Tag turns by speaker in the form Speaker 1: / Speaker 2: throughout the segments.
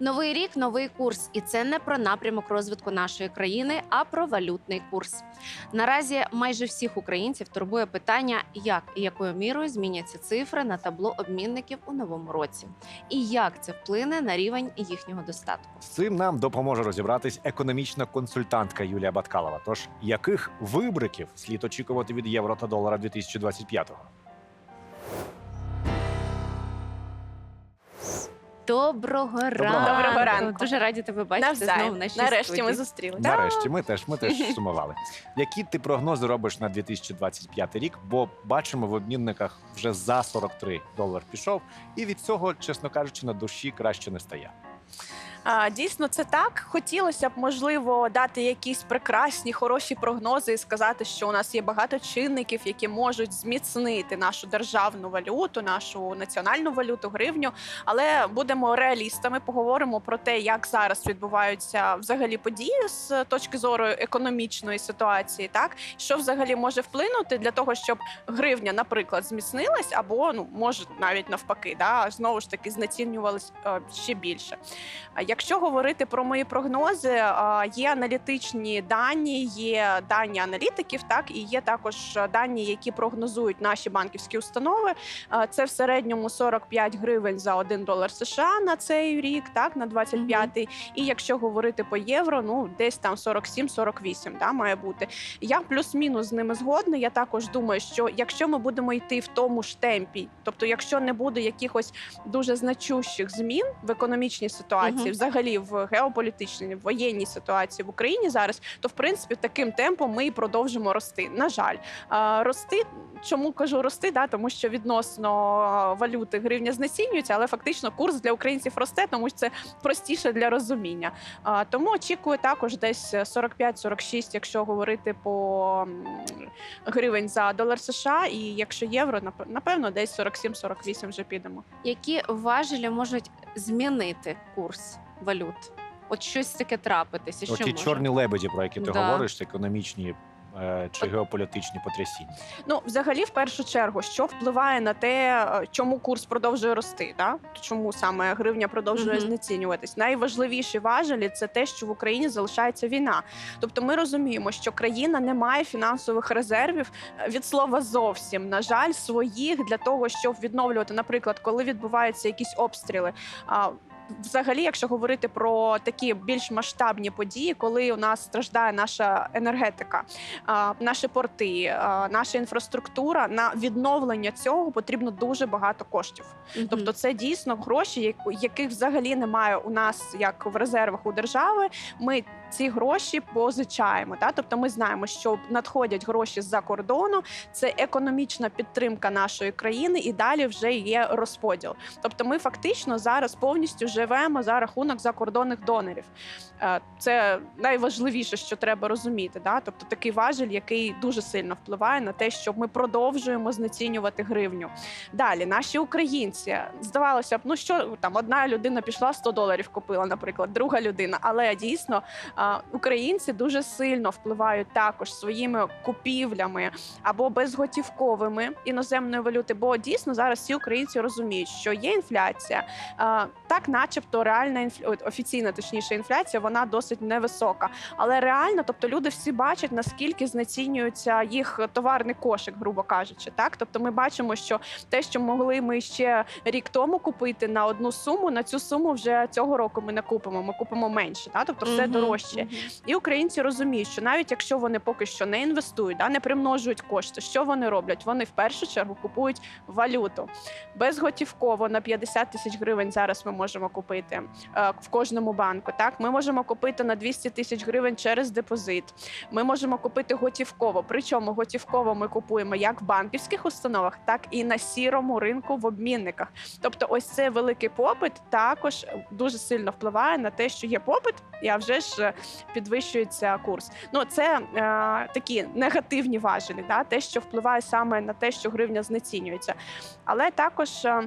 Speaker 1: Новий рік, новий курс, і це не про напрямок розвитку нашої країни, а про валютний курс. Наразі майже всіх українців турбує питання, як і якою мірою зміняться цифри на табло обмінників у новому році, і як це вплине на рівень їхнього достатку.
Speaker 2: З цим нам допоможе розібратись економічна консультантка Юлія Баткалова. Тож яких вибриків слід очікувати від євро та долара 2025-го?
Speaker 1: Доброго ранку!
Speaker 3: Доброго ранку.
Speaker 1: Дуже раді тебе бачити знову в нашій
Speaker 3: Нарешті
Speaker 1: студії.
Speaker 3: ми зустрілися.
Speaker 2: Нарешті ми теж ми теж сумували. Які ти прогнози робиш на 2025 рік? Бо бачимо в обмінниках вже за 43 долар пішов, і від цього, чесно кажучи, на душі краще не стає.
Speaker 3: А, дійсно, це так. Хотілося б, можливо, дати якісь прекрасні, хороші прогнози і сказати, що у нас є багато чинників, які можуть зміцнити нашу державну валюту, нашу національну валюту, гривню. Але будемо реалістами, поговоримо про те, як зараз відбуваються взагалі події з точки зору економічної ситуації, так що взагалі може вплинути для того, щоб гривня, наприклад, зміцнилась, або ну може навіть навпаки, да знову ж таки знецінювалась е, ще більше. Якщо говорити про мої прогнози, є аналітичні дані, є дані аналітиків, так і є також дані, які прогнозують наші банківські установи. Це в середньому 45 гривень за 1 долар США на цей рік, так на 25-й. І якщо говорити по євро, ну десь там 47-48, да, має бути. Я плюс-мінус з ними згодна. Я також думаю, що якщо ми будемо йти в тому ж темпі, тобто, якщо не буде якихось дуже значущих змін в економічній ситуації,
Speaker 1: Мгм.
Speaker 3: Взагалі в геополітичній, в воєнній ситуації в Україні зараз, то в принципі таким темпом ми і продовжимо рости. На жаль, рости. Чому кажу рости? Да, тому що відносно валюти гривня знецінюється, але фактично курс для українців росте, тому що це простіше для розуміння. Тому очікую також десь 45-46, якщо говорити по гривень за долар США, і якщо євро, напевно, десь 47-48 вже підемо.
Speaker 1: Які важелі можуть змінити курс валют? От щось таке трапитися. Що
Speaker 2: Оті
Speaker 1: може?
Speaker 2: чорні лебеді, про які ти
Speaker 1: Да.
Speaker 2: говориш, економічні е, чи геополітичні потрясіння.
Speaker 3: Ну, взагалі, в першу чергу, що впливає на те, е, чому курс продовжує рости, да? чому саме гривня продовжує
Speaker 1: Мгм.
Speaker 3: знецінюватись? Найважливіші важелі це те, що в Україні залишається війна. Тобто, ми розуміємо, що країна не має фінансових резервів е, від слова зовсім. На жаль, своїх для того, щоб відновлювати, наприклад, коли відбуваються якісь обстріли. а, Взагалі, якщо говорити про такі більш масштабні події, коли у нас страждає наша енергетика, наші порти, наша інфраструктура, на відновлення цього потрібно дуже багато коштів.
Speaker 1: Мгм.
Speaker 3: Тобто, це дійсно гроші, яких взагалі немає у нас як в резервах у держави. Ми ці гроші позичаємо. Та? Тобто, ми знаємо, що надходять гроші з-за кордону, це економічна підтримка нашої країни, і далі вже є розподіл. Тобто, ми фактично зараз повністю живемо за рахунок закордонних донорів. Е, Це найважливіше, що треба розуміти. Да? Тобто такий важель, який дуже сильно впливає на те, що ми продовжуємо знецінювати гривню. Далі наші українці здавалося б, ну що там одна людина пішла 100 доларів купила, наприклад, друга людина. Але дійсно українці дуже сильно впливають також своїми купівлями або безготівковими іноземної валюти. Бо дійсно зараз всі українці розуміють, що є інфляція. Так, начебто, реальна інфля... офіційна, точніше, інфляція вона досить невисока. Але реально, тобто люди всі бачать, наскільки знецінюється їх товарний кошик, грубо кажучи. Так, тобто, ми бачимо, що те, що могли ми ще рік тому купити на одну суму, на цю суму вже цього року ми не купимо. Ми купимо менше. Так? Тобто все
Speaker 1: Мгм,
Speaker 3: дорожче.
Speaker 1: Мгм.
Speaker 3: І українці розуміють, що навіть якщо вони поки що не інвестують, да, не примножують кошти, що вони роблять? Вони в першу чергу купують валюту безготівково на 50 тисяч гривень. Зараз ми можемо купити е, в кожному банку. Так, ми можемо купити на 200 тисяч гривень через депозит. Ми можемо купити готівково. Причому готівково ми купуємо як в банківських установах, так і на сірому ринку в обмінниках. Тобто, ось цей великий попит також дуже сильно впливає на те, що є попит, а вже ж е, підвищується курс. Ну це е, такі негативні важелі, да? те, що впливає саме на те, що гривня знецінюється. Але також. е,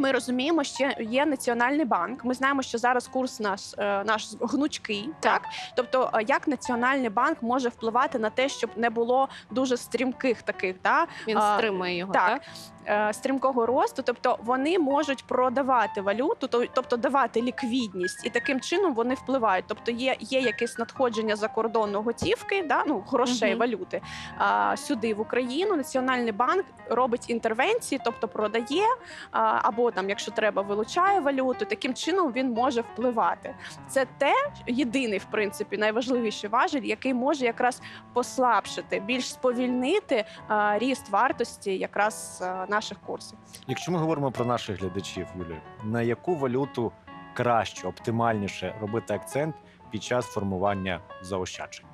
Speaker 3: Ми розуміємо, що є національний банк. Ми знаємо, що зараз курс наш, е, наш гнучкий. Так, тобто, е, як національний банк може впливати на те, щоб не було дуже стрімких таких, да,
Speaker 1: Він стримує його,
Speaker 3: так.
Speaker 1: так?
Speaker 3: Е, стрімкого росту, тобто вони можуть продавати валюту, тобто давати ліквідність, і таким чином вони впливають. Тобто є, є якесь надходження закордонної готівки, да, ну грошей,
Speaker 1: Мгм.
Speaker 3: валюти а, сюди в Україну. Національний банк робить інтервенції, тобто продає а, або там, якщо треба, вилучає валюту. Таким чином він може впливати. Це те єдиний, в принципі, найважливіший важіль, який може якраз послабшити, більш сповільнити а, ріст вартості якраз а, наших курсів.
Speaker 2: Якщо ми говоримо про наших глядачів, Юлія, на яку валюту краще, оптимальніше робити акцент під час формування заощаджень?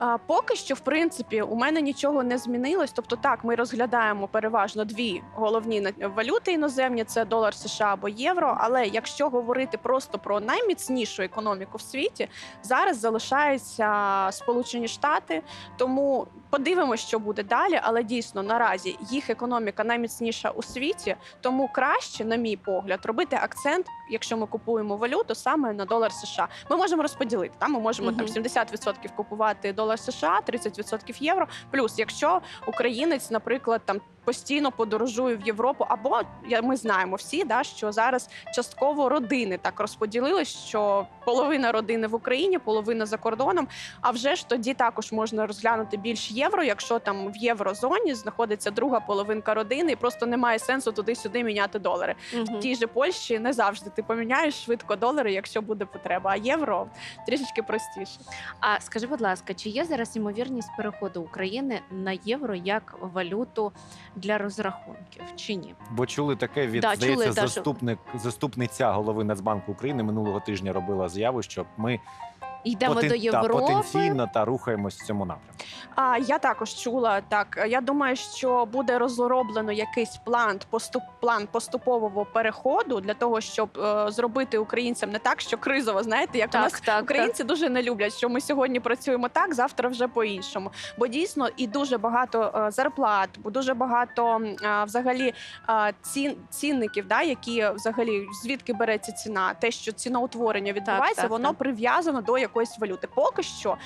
Speaker 3: А, поки що, в принципі, у мене нічого не змінилось. Тобто, так, ми розглядаємо переважно дві головні на- валюти іноземні: це долар США або євро. Але якщо говорити просто про найміцнішу економіку в світі, зараз залишаються Сполучені Штати. Тому подивимося, що буде далі. Але дійсно наразі їх економіка найміцніша у світі. Тому краще, на мій погляд, робити акцент, якщо ми купуємо валюту, саме на долар США. Ми можемо розподілити. Там ми можемо там
Speaker 1: Мгм.
Speaker 3: 70% купувати долар США, 30% євро. Плюс, якщо українець, наприклад, там постійно подорожує в Європу, або я- ми знаємо всі, да, що зараз частково родини так розподілились, що половина родини в Україні, половина за кордоном. А вже ж тоді також можна розглянути більш євро, якщо там в єврозоні знаходиться друга половинка родини, і просто немає сенсу туди-сюди міняти долари.
Speaker 1: Мгм.
Speaker 3: В тій же Польщі не завжди ти поміняєш швидко долари, якщо буде потреба. А євро трішечки простіше.
Speaker 1: А скажи, будь ласка, чи є зараз ймовірність переходу України на євро як валюту для розрахунків, чи ні?
Speaker 2: Бо чули таке від
Speaker 1: Да,
Speaker 2: здається,
Speaker 1: чули, да,
Speaker 2: заступник заступниця голови Нацбанку України минулого тижня робила заяву, що ми
Speaker 1: Йдемо
Speaker 2: потен-
Speaker 1: до
Speaker 2: та,
Speaker 1: Європи.
Speaker 2: потенційно та рухаємось в цьому напрямку.
Speaker 3: А я також чула так. Я думаю, що буде розроблено якийсь план поступ план поступового переходу для того, щоб е, зробити українцям не так, що кризово, знаєте, як у нас
Speaker 1: Так, так,
Speaker 3: Українці дуже не люблять, що ми сьогодні працюємо так, завтра вже по-іншому. Бо дійсно і дуже багато е, зарплат, бо дуже багато м, а, взагалі а, цін, цінників, да, які взагалі звідки береться ціна, те, що ціноутворення відбувається,
Speaker 1: так,
Speaker 3: воно
Speaker 1: так.
Speaker 3: прив'язано до якоїсь валюти. Поки що.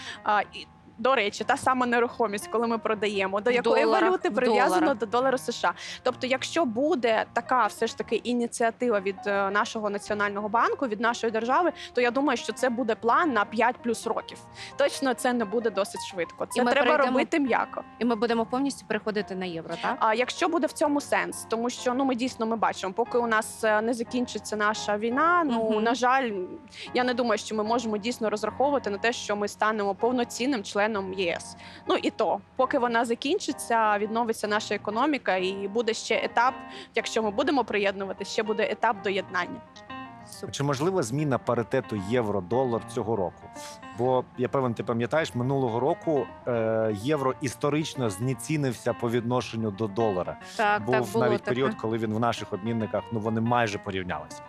Speaker 3: І, до речі, та сама нерухомість, коли ми продаємо, до якої
Speaker 1: доларах,
Speaker 3: валюти прив'язано
Speaker 1: доларах.
Speaker 3: до долару США. Тобто, якщо буде така все ж таки ініціатива від е, нашого національного банку, від нашої держави, то я думаю, що це буде план на 5 плюс років. Точно це не буде досить швидко. Це треба
Speaker 1: перейдемо-
Speaker 3: робити м'яко.
Speaker 1: І ми будемо повністю переходити на євро, так?
Speaker 3: А якщо буде в цьому сенс, тому що ну ми дійсно ми бачимо, поки у нас е, не закінчиться наша війна. Ну
Speaker 1: Мгм.
Speaker 3: на жаль, я не думаю, що ми можемо дійсно розраховувати на те, що ми станемо повноцінним членом єС. Ну і то, поки вона закінчиться, відновиться наша економіка, і буде ще етап. Якщо ми будемо приєднувати, ще буде етап доєднання.
Speaker 1: Супер.
Speaker 2: Чи можлива зміна паритету євро-долар цього року? Бо я певен, ти пам'ятаєш, минулого року е, євро історично знецінився по відношенню до долара.
Speaker 1: Так,
Speaker 2: Був
Speaker 1: так було
Speaker 2: навіть
Speaker 1: таке.
Speaker 2: період, коли він в наших обмінниках ну вони майже порівнялися.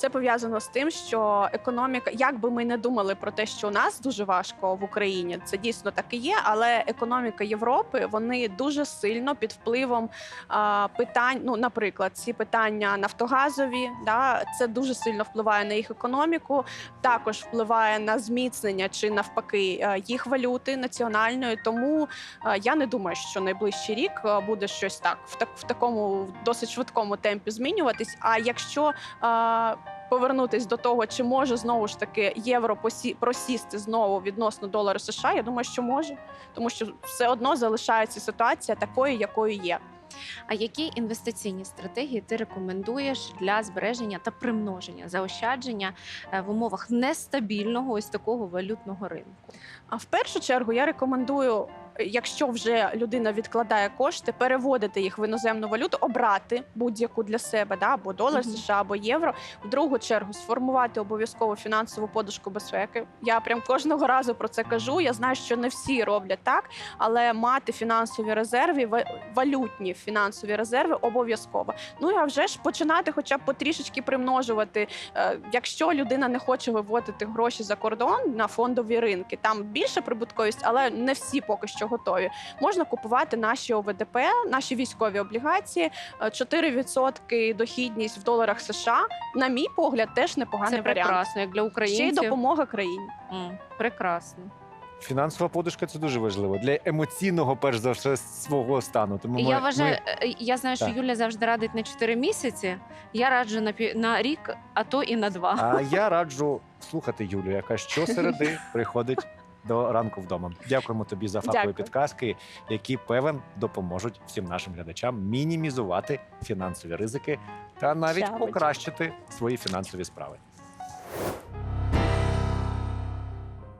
Speaker 3: Це пов'язано з тим, що економіка, як би ми не думали про те, що у нас дуже важко в Україні, це дійсно так і є. Але економіка Європи вони дуже сильно під впливом а, питань. Ну, наприклад, ці питання нафтогазові, да, це дуже сильно впливає на їх економіку. Також впливає на зміцнення чи навпаки е, їх валюти національної. Тому е, я не думаю, що найближчий рік е, буде щось так в так в такому досить швидкому темпі змінюватись. А якщо е, Повернутись до того, чи може знову ж таки євро посі... просісти знову відносно долару США, я думаю, що може, тому що все одно залишається ситуація такою, якою є.
Speaker 1: А які інвестиційні стратегії ти рекомендуєш для збереження та примноження заощадження е, в умовах нестабільного ось такого валютного ринку?
Speaker 3: А в першу чергу я рекомендую, якщо вже людина відкладає кошти, переводити їх в іноземну валюту, обрати будь-яку для себе, да, або долар
Speaker 1: Мгм.
Speaker 3: США, або євро. В другу чергу сформувати обов'язково фінансову подушку безпеки. Я прям кожного разу про це кажу. Я знаю, що не всі роблять так, але мати фінансові резерви, ва- валютні фінансові резерви обов'язково. Ну і а вже ж починати, хоча б потрішечки примножувати. Е, Якщо людина не хоче виводити гроші за кордон на фондові ринки, там більша прибутковість, але не всі поки що готові. Можна купувати наші ОВДП, наші військові облігації. Е, 4% дохідність в доларах США. На мій погляд, теж непоганий
Speaker 1: Це
Speaker 3: варіант.
Speaker 1: прекрасно, як для
Speaker 3: Ще й допомога країні.
Speaker 1: М, прекрасно.
Speaker 2: Фінансова подушка це дуже важливо для емоційного, перш за все, свого стану. Тому
Speaker 1: І
Speaker 2: ми,
Speaker 1: я вважаю,
Speaker 2: ми-
Speaker 1: е, я знаю, що
Speaker 2: Так.
Speaker 1: Юля завжди радить на 4 місяці. Я раджу на пів на рік, а то і на два.
Speaker 2: А я раджу слухати Юлю, яка щосереди приходить до ранку вдома. Дякуємо тобі за фахові
Speaker 3: Дякую.
Speaker 2: підказки, які певен допоможуть всім нашим глядачам мінімізувати фінансові ризики та навіть покращити свої фінансові справи.